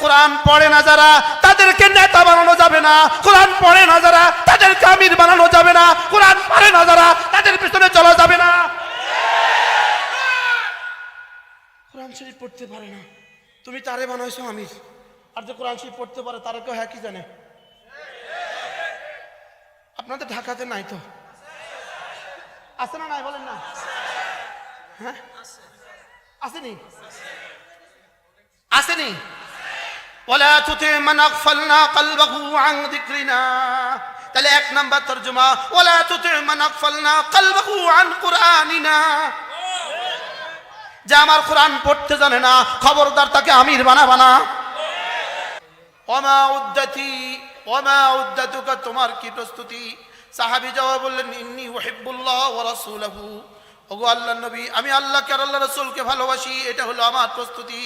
কোরআন পড়ে না যারা, তাদেরকে নেতা বানানো যাবে না। কোরআন পড়ে না যারা, তাদেরকে আমির বানানো যাবে না। কোরআন পড়ে না যারা, তাদের পিছনে চলা যাবে না। কোরআন শরীফ পড়তে পারে না। তুমি তারে বানাইছো আমির। আর যে কোরআন শরীফ পড়তে পারে, তারা কেউ হ্যাঁ কি জানে? আপনাদের ঢাকাতে নাই তো? আছে না নাই বলেন না? হ্যাঁ? আসেনি? আসেনি। ولا تطع من اغفلنا قلبه عن ذكرنا তাহলে এক নাম্বার তর্জমা ولا تطع من اغفلنا قلبه عن قراننا যে আমার কোরআন পড়তে জানে না খবরদার তাকে আমির বানাবা না ওমা উদ্দাতি ওমা উদ্দাতুকা তোমার কি প্রস্তুতি সাহাবী জবাব বললেন ইন্নি ওহিব্বুল্লাহ ওয়া রাসূলুহু ওগো আল্লাহ নবী আমি আল্লাহকে আর আল্লাহ রসুলকে ভালোবাসি এটা হলো আমার প্রস্তুতি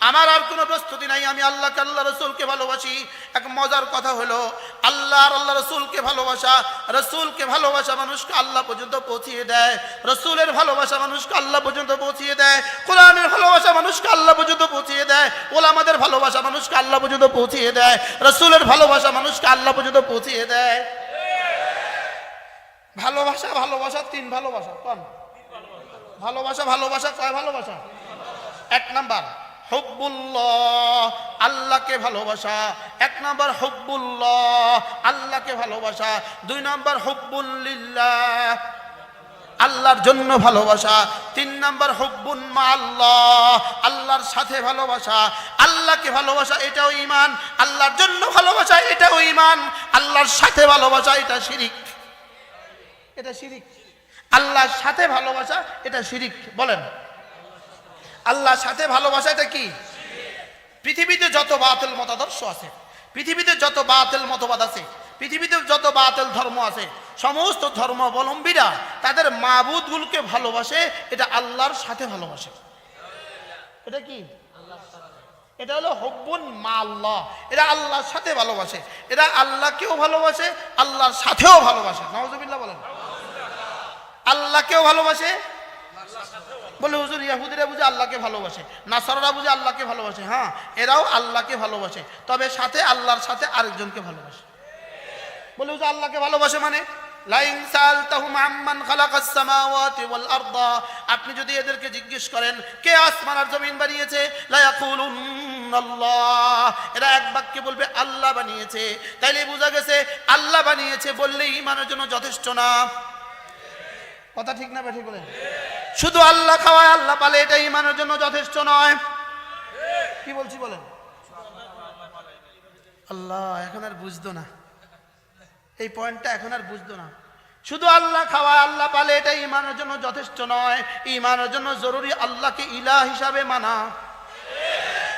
আমার আর কোনো প্রস্তুতি নাই, আমি আল্লাহকে, আল্লাহ রসুলকে ভালোবাসি। এক মজার কথা হলো, আল্লাহ আর আল্লাহ রসুলকে ভালোবাসা রসুলকে ভালোবাসা মানুষকে আল্লাহ পর্যন্ত পৌঁছিয়ে দেয়। রসুলের ভালোবাসা মানুষকে আল্লাহ পর্যন্ত পৌঁছিয়ে দেয়। কোরআনের ভালোবাসা মানুষকে আল্লাহ পর্যন্ত পৌঁছিয়ে দেয়। ওলামাদের ভালোবাসা মানুষকে আল্লাহ পর্যন্ত পৌঁছিয়ে দেয়। রসুলের ভালোবাসা মানুষকে আল্লাহ পর্যন্ত পৌঁছিয়ে দেয়। ভালোবাসা ভালোবাসা, তিন ভালোবাসা, কোন? ভালোবাসা ভালোবাসা, কয় ভালোবাসা? এক নাম্বার। আল্লাহকে ভালোবাসা। এক নাম্বার হব্বুল্লাহ, আল্লাহকে ভালোবাসা। দুই নাম্বার হব্বুল্লিল্লাহ, আল্লাহর জন্য ভালোবাসা। তিন নম্বর হব্বুন মা আল্লাহ আল্লাহর সাথে ভালোবাসা। আল্লাহকে ভালোবাসা, এটাও ইমান আল্লাহর জন্য ভালোবাসা, এটাও ইমান আল্লাহর সাথে ভালোবাসা, এটা শিরিক। এটা শিরিক। আল্লাহর সাথে ভালোবাসা, এটা শিরিক। বলেন। আল্লাহর সাথে ভালোবাসা এটা কি? পৃথিবীতে যত বাতিল মতাদর্শ আছে, পৃথিবীতে যত বাতিল মতবাদ আছে, পৃথিবীতে যত বাতিল ধর্ম আছে, সমস্ত ধর্মাবলম্বীরা তাদের মাবুদগুলোকে ভালোবাসে, এটা আল্লাহর সাথে ভালোবাসে। এটা কি? এটা হলো হব্বুন মা আল্লাহ। এরা আল্লাহর সাথে ভালোবাসে। এরা আল্লাহকেও ভালোবাসে, আল্লাহর সাথেও ভালোবাসে। নওয়াজুবিল্লাহ বলেন। আল্লাহকেও ভালোবাসে। বলে হুজুর ইয়াহুদিরা বুঝে আল্লাহকে ভালোবাসে। নাসাররা বুঝে আল্লাহকে ভালোবাসে হ্যাঁ? এরাও আল্লাহকে ভালোবাসে। তবে সাথে আল্লাহর সাথে আরেকজনকে ভালোবাসে। বলে হুজুর আল্লাহকে ভালোবাসে মানে আপনি যদি এদেরকে জিজ্ঞেস করেন, কে আসমান আর জমিন বানিয়েছে? এরা এক বাক্যে বলবে, আল্লাহ বানিয়েছে। তাইলে বোঝা গেছে, আল্লাহ বানিয়েছে বললেই ইমানের জন্য যথেষ্ট না। কথা ঠিক না ঠিক বলেন। শুধু আল্লাহ খাওয়ায় আল্লাহ পালে, এটা ইমানের জন্য যথেষ্ট নয়। কি বলছি বলেন? আল্লাহ, এখন আর বুঝতো না। এই পয়েন্টটা এখন আর বুঝতো না। শুধু আল্লাহ খাওয়া আল্লাহ পালে, এটা ইমানের জন্য যথেষ্ট নয়। ইমানের জন্য জরুরি আল্লাহকে ইলা হিসাবে মানা।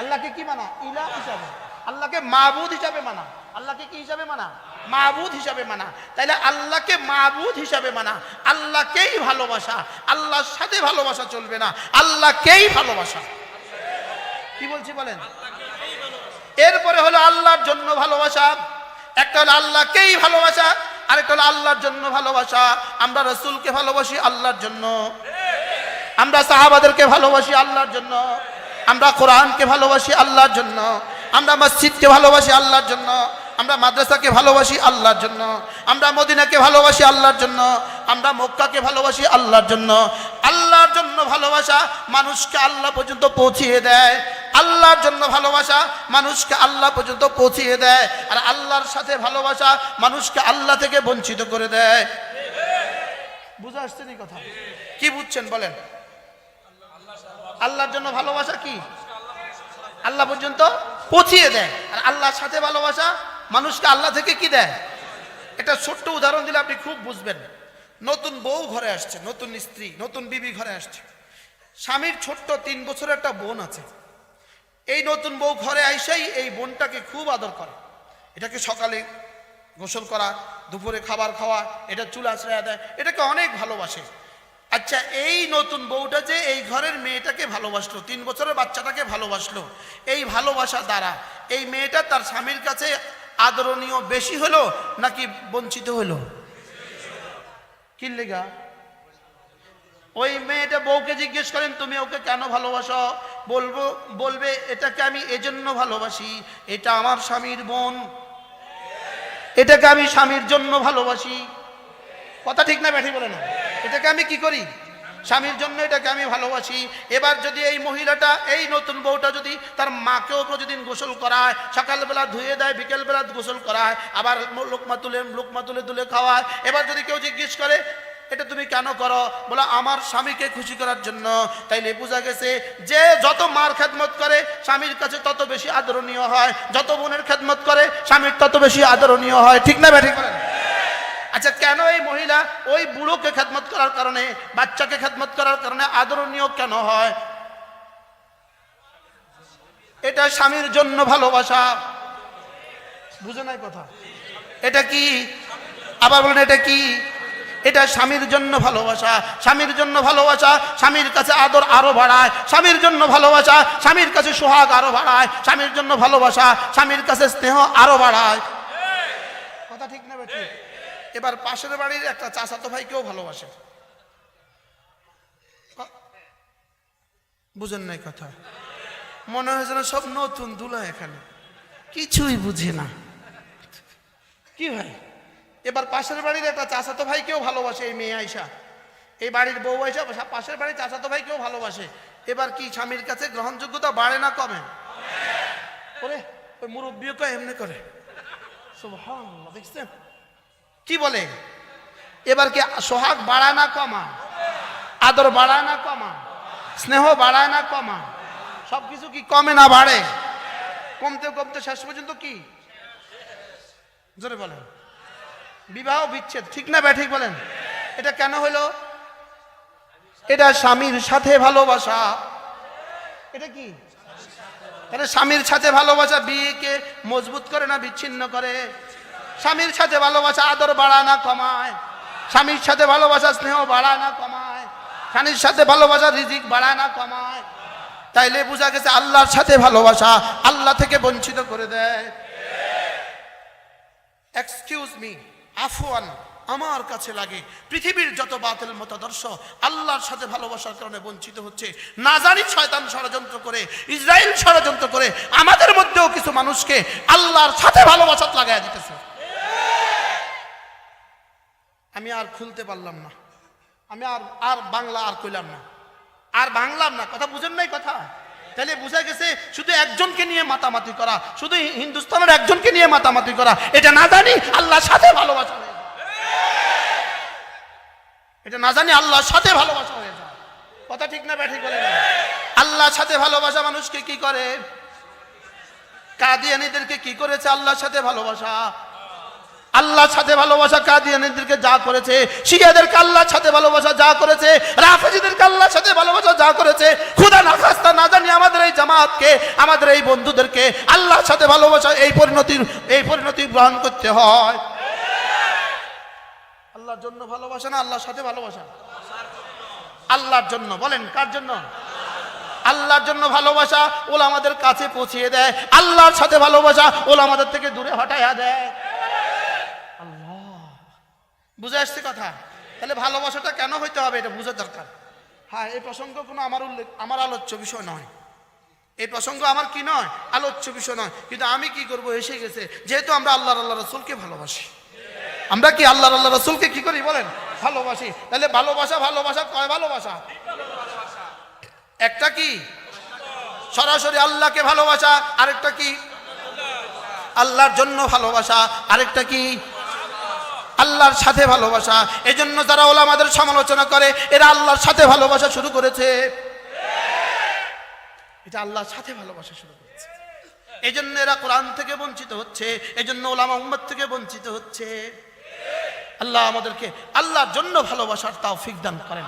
আল্লাহকে কি মানা? ইলা হিসাবে। আল্লাহকে মাবুদ হিসাবে মানা। আল্লাহকে কি হিসাবে মানা? মাবুদ হিসাবে মানা। তাইলে আল্লাহকে মাবুদ হিসাবে মানা। আল্লাহকেই ভালোবাসা। আল্লাহর সাথে ভালোবাসা চলবে না। আল্লাহকেই ভালোবাসা। কি বলছি বলেন? এরপরে হলো আল্লাহর জন্য ভালোবাসা। একটা হলো আল্লাহকেই ভালোবাসা, আরেকটা হলো আল্লাহর জন্য ভালোবাসা। আমরা রসুলকে ভালোবাসি আল্লাহর জন্য। আমরা সাহাবাদেরকে ভালোবাসি আল্লাহর জন্য। আমরা কোরআনকে ভালোবাসি আল্লাহর জন্য। আমরা মসজিদকে ভালোবাসি আল্লাহর জন্য। আমরা মাদ্রাসাকে ভালোবাসি আল্লাহর জন্য, আমরা মদিনাকে ভালোবাসি আল্লাহর জন্য, আমরা মক্কাকে ভালোবাসি আল্লাহর জন্য। আল্লাহর জন্য ভালোবাসা মানুষকে আল্লাহ পর্যন্ত পৌঁছিয়ে দেয়। আল্লাহর জন্য ভালোবাসা মানুষকে আল্লাহ পর্যন্ত পৌঁছিয়ে দেয়। আর আল্লাহর সাথে ভালোবাসা মানুষকে আল্লাহ থেকে বঞ্চিত করে দেয়। বুঝে আসছেন এই কথা? কি বুঝছেন বলেন? আল্লাহর জন্য ভালোবাসা কি? আল্লাহ পর্যন্ত পৌঁছিয়ে দেয়। আর আল্লাহর সাথে ভালোবাসা মানুষকে আল্লাহ থেকে কি দেয়? এটা ছোট্ট উদাহরণ দিলে আপনি খুব বুঝবেন। নতুন বউ ঘরে আসছে, নতুন স্ত্রী, নতুন বিবি ঘরে আসছে। স্বামীর ছোট্ট তিন বছরের একটা বোন আছে। এই নতুন বউ ঘরে আইসাই এই বোনটাকে খুব আদর করে। এটাকে সকালে গোসল করা, দুপুরে খাবার খাওয়া, এটা চুল আশ্রয় দেয়, এটাকে অনেক ভালোবাসে। আচ্ছা এই নতুন বউটা যে এই ঘরের মেয়েটাকে ভালোবাসলো, তিন বছরের বাচ্চাটাকে ভালোবাসলো, এই ভালোবাসা দ্বারা এই মেয়েটা তার স্বামীর কাছে আদরণীয় বেশি হলো নাকি বঞ্চিত হলো? কি লেগা? ওই মেয়েটা বউকে জিজ্ঞেস করেন, তুমি ওকে কেন ভালোবাসো? বলব, বলবে, এটাকে আমি এজন্য ভালোবাসি, এটা আমার স্বামীর বোন। এটাকে আমি স্বামীর জন্য ভালোবাসি। কথা ঠিক না, ব্যাঠি বলে না। এটাকে আমি কি করি? স্বামীর জন্য এটাকে আমি ভালোবাসি। এবার যদি এই মহিলাটা, এই নতুন বউটা যদি তার মাকেও প্রতিদিন গোসল করায়, সকালবেলা ধুয়ে দেয়, বিকেলবেলা গোসল করায়, আবার লোকমা তুলে লোকমা তুলে তুলে খাওয়ায়, এবার যদি কেউ জিজ্ঞেস করে, এটা তুমি কেন করো? বলে, আমার স্বামীকে খুশি করার জন্য। তাইলে বোঝা গেছে যে যত মার খেদমত করে, স্বামীর কাছে তত বেশি আদরণীয় হয়। যত বোনের খেদমত করে, স্বামীর তত বেশি আদরণীয় হয়। ঠিক না ব্যাঠিক আচ্ছা কেন এই মহিলা ওই বুড়োকে খেদমত করার কারণে, বাচ্চাকে খেদমত করার কারণে আদরণীয় কেন হয়? এটা স্বামীর জন্য ভালোবাসা। বুঝে নাই কথা। এটা কি? আবার বলেন, এটা কি? এটা স্বামীর জন্য ভালোবাসা। স্বামীর জন্য ভালোবাসা, স্বামীর কাছে আদর আরও বাড়ায়। স্বামীর জন্য ভালোবাসা, স্বামীর কাছে সোহাগ আরও বাড়ায়। স্বামীর জন্য ভালোবাসা, স্বামীর কাছে স্নেহ আরও বাড়ায়। কথা ঠিক না, বেঠিক? এবার পাশের বাড়ির একটা চাচাতো ভাইকেও ভালোবাসে। বুঝেন নাই কথা? মনে হয় যেন সব নতুন দুলা এখানে। কিছুই বুঝে না। কি ভাই এবার পাশের বাড়ির একটা চাচাতো ভাইকেও ভালোবাসে এই মেয়ে আইসা এই বাড়ির বউ আইসা পাশের বাড়ির চাচাতো ভাইকেও ভালোবাসে। এবার কি স্বামীর কাছে গ্রহণযোগ্যতা বাড়ে না কমে? ওরে ওই এমনি করে। দেখছেন? কি বলে? এবার কি সোহাগ বাড়ায় না কমা আদর বাড়ায় না কমা স্নেহ বাড়ায় না কমা সবকিছু কি কমে না বাড়ে? কমতে কমতে শেষ পর্যন্ত কি? জোরে বলেন। বিবাহ বিচ্ছেদ, ঠিক না ব্যাঠিক বলেন? এটা কেন হলো এটা স্বামীর সাথে ভালোবাসা। এটা কি? স্বামীর সাথে ভালোবাসা, বিয়েকে মজবুত করে না বিচ্ছিন্ন করে? স্বামীর সাথে ভালোবাসা, আদর বাড়ায় না কমায়। স্বামীর সাথে ভালোবাসা, স্নেহ বাড়ায় না কমায়। স্বামীর সাথে ভালোবাসা, রিজিক বাড়ায় না কমায়। তাইলে বোঝা গেছে আল্লাহর সাথে ভালোবাসা আল্লাহ থেকে বঞ্চিত করে দেয়। এক্সকিউজ মি আফওয়ান আমার কাছে লাগে। পৃথিবীর যত বাতিল মতাদর্শ আল্লাহর সাথে ভালোবাসার কারণে বঞ্চিত হচ্ছে। না জানি শয়তান ষড়যন্ত্র করে ইসরায়েল ষড়যন্ত্র করে, আমাদের মধ্যেও কিছু মানুষকে আল্লাহর সাথে ভালোবাসা লাগাই দিতেছে। আমি আর খুলতে পারলাম না। আমি আর আর বাংলা আর কইলাম না। আর বাংলাম না, কথা বুঝেন নাই কথা? তাহলে বোঝা গেছে শুধু একজনকে নিয়ে মাতামাতি করা, শুধু হিন্দুস্তানের একজনকে নিয়ে মাতামাতি করা, এটা না জানি আল্লাহর সাথে ভালোবাসা হয়ে। এটা না জানি আল্লাহর সাথে ভালোবাসা হয়ে যায়। কথা ঠিক না ব্যাঠিক বলে না আল্লাহর সাথে ভালোবাসা মানুষকে কি করে? কাদিয়ানিদেরকে কি করেছে আল্লাহর সাথে ভালোবাসা? আল্লাহর সাথে ভালোবাসা কাদিয়ানিদেরকে যা করেছে শিয়াদেরকে আল্লাহর সাথে ভালোবাসা যা করেছে, রাফেজিদেরকে আল্লাহর সাথে ভালোবাসা যা করেছে, খুদা না খাস্তা না জানি আমাদের এই জামাতকে, আমাদের এই বন্ধুদেরকে আল্লাহর সাথে ভালোবাসা এই পরিণতির এই পরিণতি গ্রহণ করতে হয়। আল্লাহর জন্য ভালোবাসা না, আল্লাহর সাথে ভালোবাসা? আল্লাহর জন্য, বলেন, কার জন্য? আল্লাহর জন্য ভালোবাসা ওলা আমাদের কাছে পৌঁছিয়ে দেয়, আল্লাহর সাথে ভালোবাসা ওলা আমাদের থেকে দূরে হটাইয়া দেয়। আল্লাহ বুঝে আসছে কথা? তাহলে ভালোবাসাটা কেন হইতে হবে এটা বুঝার দরকার। হ্যাঁ এই প্রসঙ্গ কোনো আমার উল্লেখ, আমার আলোচ্য বিষয় নয়। এই প্রসঙ্গ আমার কি নয়? আলোচ্য বিষয় নয়। কিন্তু আমি কি করব? এসে গেছে। যেহেতু আমরা আল্লাহ আল্লাহ রসুলকে ভালোবাসি। আমরা কি আল্লাহ আল্লাহ রসুলকে কি করি বলেন? ভালোবাসি। তাহলে ভালোবাসা ভালোবাসা কয় ভালোবাসা? একটা কি? সরাসরি আল্লাহকে ভালোবাসা। আরেকটা কি? আল্লাহর জন্য ভালোবাসা। আরেকটা কি? আল্লাহর সাথে ভালোবাসা। এই জন্য যারা ওলামাদের সমালোচনা করে, এরা আল্লাহর সাথে ভালোবাসা শুরু করেছে। এটা আল্লাহর সাথে ভালোবাসা শুরু করেছে। এই জন্য এরা কোরআন থেকে বঞ্চিত হচ্ছে এই জন্য ওলামা উম্মত থেকে বঞ্চিত হচ্ছে। আল্লাহ আমাদেরকে আল্লাহর জন্য ভালোবাসার তাও দান করেন।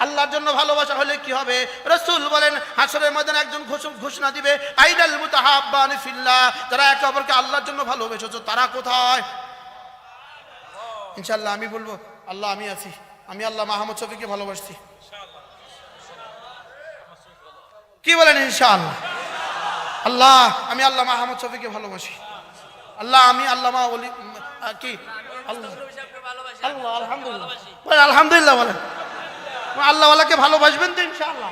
আল্লাহর জন্য ভালোবাসা হলে কি হবে? রসুল বলেন হাসরের ময়দানে একজন ঘোষ- ঘোষণা দিবে আইডাল মুতাহাব্বান ফিল্লাহ যারা একে অপরকে আল্লাহর জন্য ভালোবেসেছো, তারা কোথায়? ইনশাআল্লাহ আমি বলব, আল্লাহ আমি আছি। আমি আল্লাহ মাহমদ শফিকে ভালোবাসছি। কি বলেন ইনশাআল্লাহ? আল্লাহ, আমি আল্লাহ মাহমদ শফিকে ভালোবাসি। আল্লাহ, আমি আল্লাহ কি? আল্লাহ। আলহামদুলিল্লাহ। আলহামদুলিল্লাহ বলেন। আল্লাহওয়ালাকে ভালোবাসবেন তো ইনশাআল্লাহ।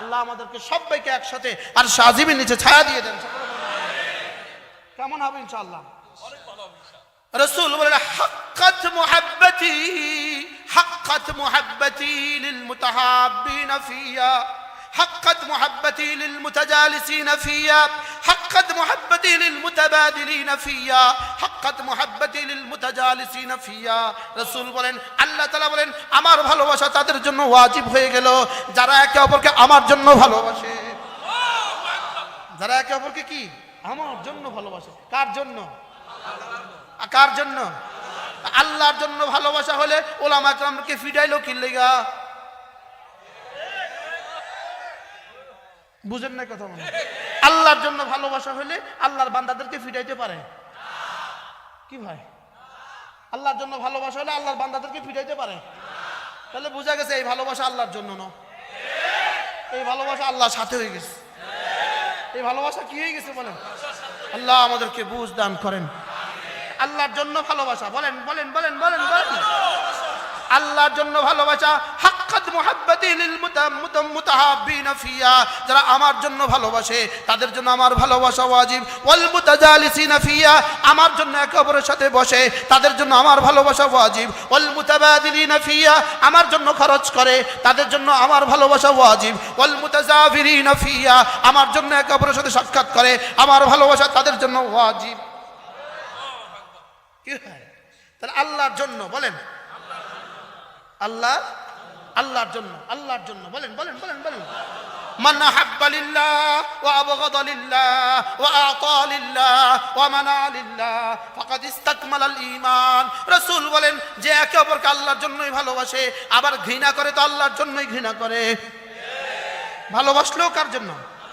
আল্লাহ আমাদেরকে সবাইকে একসাথে আর সাজিমের নিচে ছায়া দিয়ে দেন। কেমন হবে ইনশাআল্লাহ? রসুল বলেন হাক্কাত মুহাব্বতি হাক্কাত মুহাব্বতি লিল মুতাহাব্বিন ফিয়া حقت محبتي للمتجالسين فيا حقت محبتي للمتبادلين فيا حقت محبتي للمتجالسين فيا রসুল বলেন আল্লাহ তাআলা বলেন আমার ভালোবাসা তাদের জন্য ওয়াজিব হয়ে গেল যারা একে অপরকে আমার জন্য ভালোবাসে যারা একে অপরকে কি আমার জন্য ভালোবাসে কার জন্য আর কার জন্য? আল্লাহর জন্য ভালোবাসা হলে ওলামা একরামকে ফিডাইলো কি লেগা। বুঝেন না কথা মনে আল্লাহর জন্য ভালোবাসা হলে আল্লাহর বান্দাদেরকে ফিডাইতে পারে। কি ভাই? আল্লাহর জন্য ভালোবাসা হলে আল্লাহর বান্দাদেরকে ফিডাইতে পারে। তাহলে বোঝা গেছে এই ভালোবাসা আল্লাহর জন্য না। এই ভালোবাসা আল্লাহর সাথে হয়ে গেছে। এই ভালোবাসা কি হয়ে গেছে বলেন? আল্লাহ আমাদেরকে বুঝ দান করেন। আল্লাহর জন্য ভালোবাসা, বলেন বলেন বলেন বলেন বলেন। আল্লাহর জন্য ভালোবাসা, হাক্কাত মুহাব্বতি লিল মুতাহাব্বিনা ফিয়া। যারা আমার জন্য ভালোবাসে, তাদের জন্য আমার ভালোবাসা ওয়াজিব। ওয়াল মুতাজালিসিনা ফিয়া, আমার জন্য একে অপরের সাথে বসে, তাদের জন্য আমার ভালোবাসা ওয়াজিব। ওয়াল মুতাবাদিলিনা ফিয়া, আমার জন্য খরচ করে, তাদের জন্য আমার ভালোবাসা ওয়াজিব। ওয়াল মুতাজাফিরিনা ফিয়া, আমার জন্য একে অপরের সাথে সাক্ষাৎ করে, আমার ভালোবাসা তাদের জন্য ওয়াজিব। তাহলে আল্লাহর জন্য বলেন আল্লাহ আল্লাহর জন্য আল্লাহর জন্য বলেন বলেন বলেন বলেন من أحب لله وأبغض لله وأعطى لله ومنع لله فقد استكمل الإيمان রসুল বলেন যে একে অপরকে আল্লাহর জন্যই ভালোবাসে আবার ঘৃণা করে তো আল্লাহর জন্যই ঘৃণা করে ভালোবাসলেও কার জন্য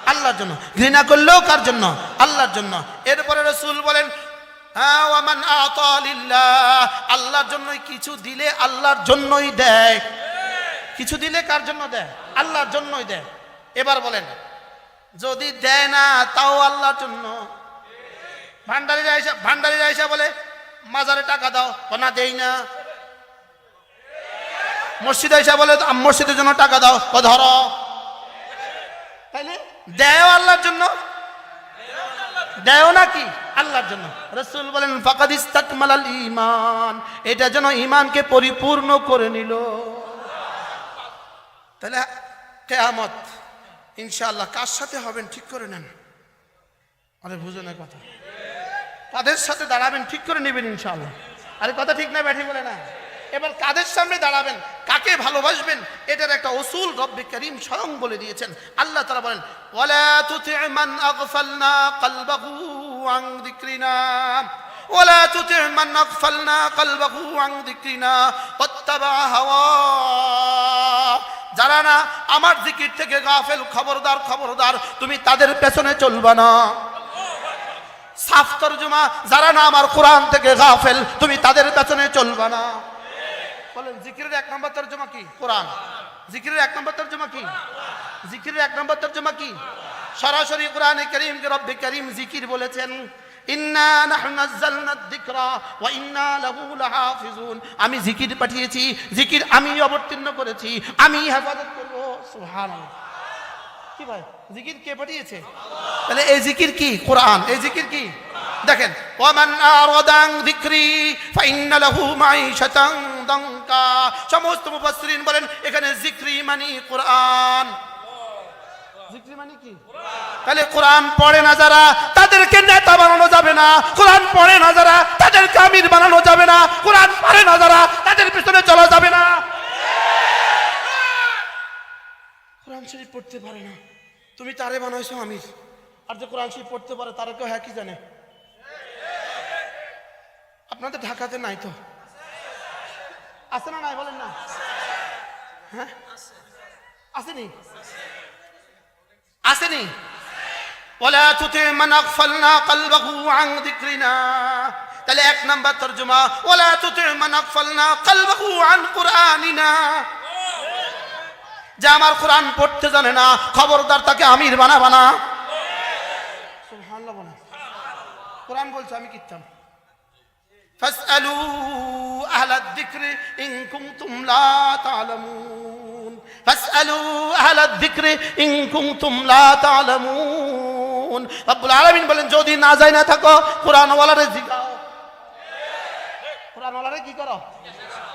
আল্লাহর জন্য ঘৃণা করলেও কার জন্য আল্লাহর জন্য এরপরে রসুল বলেন হ্যাঁ, আল্লাহর জন্যই কিছু দিলে আল্লাহর জন্যই দেয়। কিছু দিলে কার জন্য দেয়? আল্লাহর জন্যই দেয়। এবার বলেন যদি দেয় না তাও আল্লাহর জন্য? ভান্ডারিরা এসে ভান্ডারিরা এসে বলে মাজারে টাকা দাও। না দেই না। মসজিদে আইসা বলে মসজিদের জন্য টাকা দাও। ধরো। তাইলে দেয় আল্লাহর জন্য? দেয় নাকি? আল্লাহর জন্য। রসুল বলেন, ফাকাদ ইস্তাকমালাল ঈমান। এটা যেন ইমানকে পরিপূর্ণ করে নিল। তাহলে কেয়ামত, ইনশাআল্লাহ, কার সাথে হবেন ঠিক করে নেন। আরে বুঝো না কথা। তাদের সাথে দাঁড়াবেন ঠিক করে নেবেন, ইনশাআল্লাহ। আরে, কথা ঠিক না, ব্যাঠি বলে না। এবার কাদের সামনে দাঁড়াবেন? কাকে ভালোবাসবেন? এটার একটা অসুল রব্বে করিম স্বয়ং বলে দিয়েছেন। আল্লাহ তারা বলেন, ওয়ালা তুতি মান আগফালনা কলবাহু আন যিকরিনা। ওয়ালা তুতি মান আগফালনা কলবাহু আন যিকরিনা। ওয়াত্তাবা হাওয়া। যারা না আমার জিকির থেকে গাফেল, খবরদার খবরদার, তুমি তাদের পেছনে চলবা না। সাফ তরজমা, যারা না আমার কোরআন থেকে গাফেল, তুমি তাদের পেছনে চলবা না। বলেন জিকিরের এক নম্বর তর্জমা কি? কোরআন। জিকিরের এক নম্বর তর্জমা কি? জিকিরের এক নম্বর তর্জমা কি? সরাসরি কোরআনে করিম কে রব্বে করিম জিকির বলেছেন আমি জিকির পাঠিয়েছি জিকির আমি অবতীর্ণ করেছি আমি হেফাজত করব। সুবহানাল্লাহ। কি ভাই জিকির কে পাঠিয়েছে? তাহলে এই জিকির কি? কোরআন। এই জিকির কি? দেখেন ওয়ামান আরাদান যিকরি ফাইন্না লাহু সমস্ত বলেন, এখানে মানে কোরআন। তাহলে কোরআন পড়ে না যারা, তাদেরকে নেতা বানানো যাবে না। কোরআন পড়ে না যারা বানানো যাবে না। কোরআন পড়ে না যারা, তাদের পিছনে চলা যাবে না। কোরআন শরীফ পড়তে পারে না। তুমি তারে বানাইছো আমির। আর যে কোরআন শরীফ পড়তে পারে, তারা কেউ হ্যাঁ কি জানে? আপনাদের ঢাকাতে নাই তো? আছে না নাই বলেন না হ্যাঁ আসেনি আসেনি ولا تطع من اغفلنا قلبه عن ذكرنا তাহলে এক নাম্বার তরজমা ولا تطع من اغفلنا قلبه عن قراننا যে আমার কোরআন পড়তে জানে না খবরদার তাকে আমির বানা বানা সুবহানাল্লাহ বলেন কোরআন বলছে আমি কিতাম ফাসআলু আহলা যিকরি ইন কুনতুম লা তা'লামুন ফাসআলু আহলা যিকরি ইন কুনতুম লা তা'লামুন রব্বুল আলামিন বলেন, যদি না যায় না থাকো জিগাও। কোরআনওয়ালারে কি করো?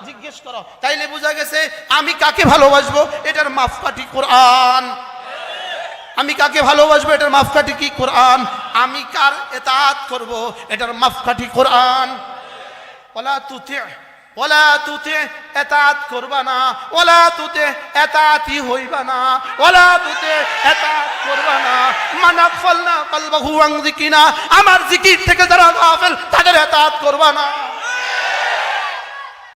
জিজ্ঞেস করো। তাইলে বোঝা গেছে, আমি কাকে ভালোবাসবো? এটার মাপকাঠি কোরআন। আমি কাকে ভালোবাসবো? এটার মাপকাঠি কি কোরআন? আমি কার এতাত করব? এটার মাপকাঠি কোরআন। ওলা তুতে ওলা তুতে এতাত করবা না, ওলা তুতে এতাতি হইবা না, ওলা তুতে এতাত করবা না। মানা ফলনা কলবাহু আং জিকিনা, আমার জিকির থেকে যারা গাফেল, তাদের এতাত করবা না।